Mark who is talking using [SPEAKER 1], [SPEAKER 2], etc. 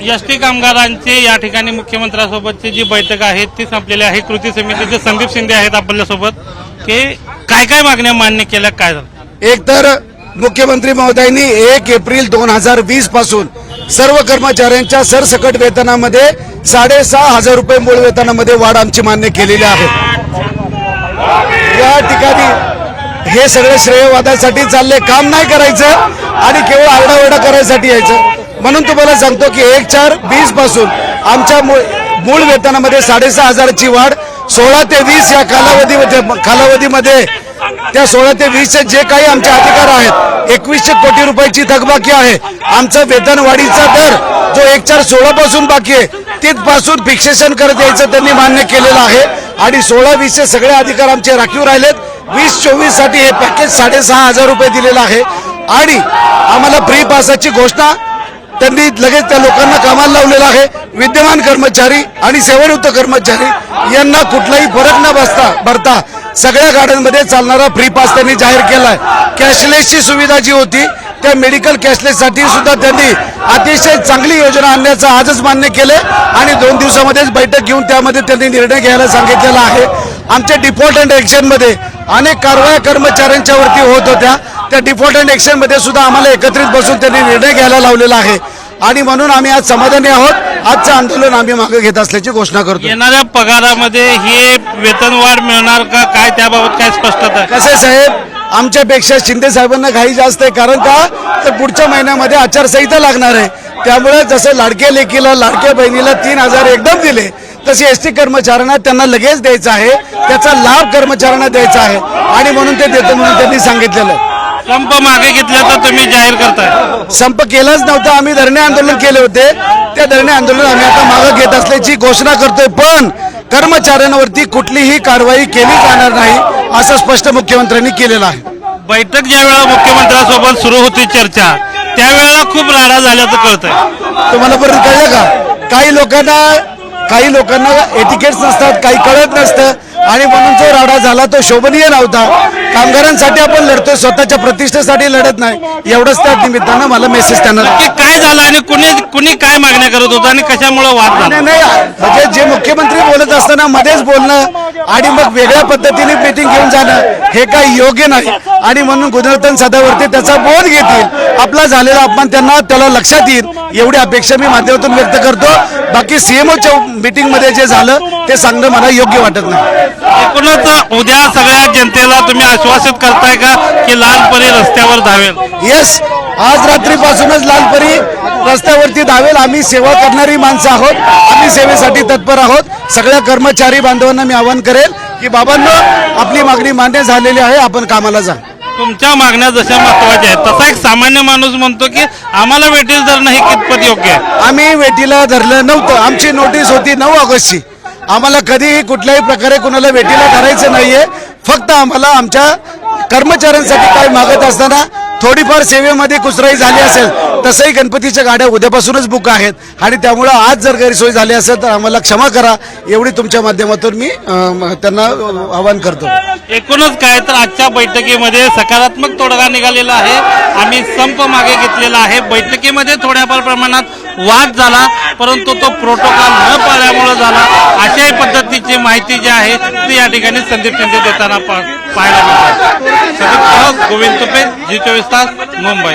[SPEAKER 1] S T कामगारांचे या ठिकाणी मुख्यमंत्र्यांसोबतची जी बैठक आहे ती संपलेली आहे. कृती समितीचे संदीप शिंदे आहेत आपल्यासोबत. की काय काय मागण्या मान्य केल्या काय झालं?
[SPEAKER 2] एक तर मुख्यमंत्री महोदयांनी एक एप्रिल दोन हजार वीसपासून सर्व कर्मचाऱ्यांच्या सरसकट वेतनामध्ये साडेसहा हजार रुपये मूळ वेतनामध्ये वाढ आमची मान्य केलेली आहे. या ठिकाणी हे सगळे श्रेयवादासाठी चालले. काम नाही करायचं आणि केवळ आरडाओरडा करायसाठी यायचं. म्हणून तुम्हाला सांगतो की एक चार वीसपासून आमच्या मूळ वेतनामध्ये साडेसहा हजाराची वाढ सोळा ते वीस या कालावधीमध्ये कालावधीमध्ये त्या सोळा ते वीसचे जे काही आमचे अधिकार आहेत एकवीसशे कोटी रुपयाची थकबाकी आहे. आमचा वेतन वाढीचा दर जो एक चार सोळा पासून बाकी आहे तिथपासून फिक्सेशन करत यायचं त्यांनी मान्य केलेलं आहे. आणि सोळा वीसचे सगळे अधिकार आमचे राखीव राहिलेत. वीस चोवीससाठी हे पॅकेज साडेसहा हजार रुपये दिलेलं आहे. आणि आम्हाला फ्री पासाची घोषणा त्यांनी लगेच त्या लोकांना कामाला लावलेलं आहे. विद्यमान कर्मचारी आणि सेवानिवृत्त कर्मचारी यांना कुठलाही फरक न बसता भरता सगळ्या गाड्यांमध्ये चालणारा फ्री पास त्यांनी जाहीर केलाय. कॅशलेसची सुविधा जी होती त्या मेडिकल कॅशलेससाठी सुद्धा त्यांनी अतिशय चांगली योजना आणण्याचं आजच मान्य केले आणि दोन दिवसामध्येच बैठक घेऊन त्यामध्ये त्यांनी निर्णय घ्यायला सांगितलेला आहे. आमच्या डिफॉल्ट अँड ऍक्शनमध्ये अनेक कारवाया कर्मचाऱ्यांच्या वरती होत होत्या. त्या डिफॉल्ट अँड ऍक्शनमध्ये सुद्धा आम्हाला एकत्रित बसून त्यांनी निर्णय घ्यायला लावलेला आहे. आणि म्हणून आम्ही आज समाधानी आहोत. आजचं आंदोलन आम्ही मागे घेत असल्याची घोषणा करतो
[SPEAKER 1] येणाऱ्या पगारामध्ये हे वेतन वाढ मिळणार का? काय त्याबाबत काय स्पष्टता आहे?
[SPEAKER 2] कसे साहेब? आमच्यापेक्षा शिंदे साहेबांना घाई जास्त आहे. कारण का? तर पुढच्या महिन्यामध्ये आचारसंहिता लागणार आहे. त्यामुळे जसं लाडक्या लेकीला लाडक्या बहिणीला तीन हजार एकदम दिले तसे एस टी कर्मचाऱ्यांना त्यांना लगेच द्यायचा आहे. त्याचा लाभ कर्मचाऱ्यांना द्यायचा आहे. आणि म्हणून ते देतो म्हणून त्यांनी सांगितलेलं आहे.
[SPEAKER 1] संप मागे घेतल्याचं तुम्ही जाहीर करताय.
[SPEAKER 2] संप केलाच नव्हता. आम्ही धरणे आंदोलन केले होते. त्या धरणे आंदोलन आम्ही आता मागे घेत असल्याची घोषणा करतोय. पण कर्मचाऱ्यांवरती कुठलीही कारवाई केली जाणार नाही असं स्पष्ट मुख्यमंत्र्यांनी केलेलं आहे.
[SPEAKER 1] बैठक ज्या वेळा मुख्यमंत्र्यांसोबत सुरू होती चर्चा त्यावेळेला खूप राडा झाल्याचं कळतंय.
[SPEAKER 2] तुम्हाला परत कळलं का? काही लोकांना काही लोकांना एटिकेट्स नसतात काही कळत नसतं. आणि म्हणून जो राडा झाला तो शोभनीय नव्हता. कामगारांसाठी आपण लढतोय स्वतःच्या प्रतिष्ठेसाठी लढत नाही. एवढंच त्या निमित्तानं मला मेसेज त्यांना
[SPEAKER 1] की काय झालं आणि कुणी कुणी काय मागण्या करत होतं आणि कशामुळे वाद झाला?
[SPEAKER 2] नाही म्हणजे जे मुख्यमंत्री बोलत असताना मध्येच बोलणं आणि मग वेगळ्या पद्धतीने मिटिंग घेऊन जाणं हे काही योग्य नाही. आणि म्हणून गुणवर्तन सदावरती त्याचा बोध घेतील. आपला झालेला अपमान त्यांना त्याला लक्षात येईल. एवढी अपेक्षा मी माध्यमातून व्यक्त करतो. बाकी सीएमओच्या मीटिंगमध्ये जे झालं ते सांगणं मला योग्य वाटत नाही.
[SPEAKER 1] एकूणच उद्या सगळ्या जनतेला तुम्ही आश्वासित करताय का की लालपरी रस्त्यावर धावेल?
[SPEAKER 2] येस आज रात्रीपासूनच लालपरी रस्त्यावरती धावेल. आम्ही सेवा करणारी माणसं आहोत. आम्ही सेवेसाठी तत्पर आहोत. सगळ्या कर्मचारी बांधवांना मी आवाहन करेल की बाबांनो आपली मागणी मान्य झालेली आहे. आपण कामाला जा.
[SPEAKER 1] तुमच्या मागण्या जशा महत्त्वाच्या आहेत तसा एक सामान्य माणूस म्हणतो की आम्हाला वेटीस धरणं हे कितपत योग्य आहे?
[SPEAKER 2] आम्ही वेटीला धरलं नव्हतं. आमची नोटीस होती नऊ ऑगस्टची. आम्हाला कधीही कुठल्याही प्रकारे कुणाला वेटीला धरायचं नाहीये. फक्त आम्हाला आमच्या कर्मचाऱ्यांसाठी काय मागत असताना थोडीफार सेवेमध्ये कुचराई झाली असेल तसंही गणपतीच्या गाड्या उद्यापासूनच बुक आहेत. आणि त्यामुळं आज जर गैरसोय झाली असेल तर आम्हाला क्षमा करा. एवढी तुमच्या माध्यमातून मी त्यांना आवाहन करतो.
[SPEAKER 1] एकूणच काय तर आजच्या बैठकीमध्ये सकारात्मक तोडगा निघालेला आहे. आम्ही संप मागे घेतलेला आहे. बैठकीमध्ये थोड्याफार प्रमाणात वाद झाला परंतु तो प्रोटोकॉल न पाळल्यामुळे झाला. अशाही पद्धतीची माहिती जी आहे ती या ठिकाणी संदीप शिंदे देताना पा- पाहायला मिळते. गोविंद तुपे जी चोवीस तास मुंबई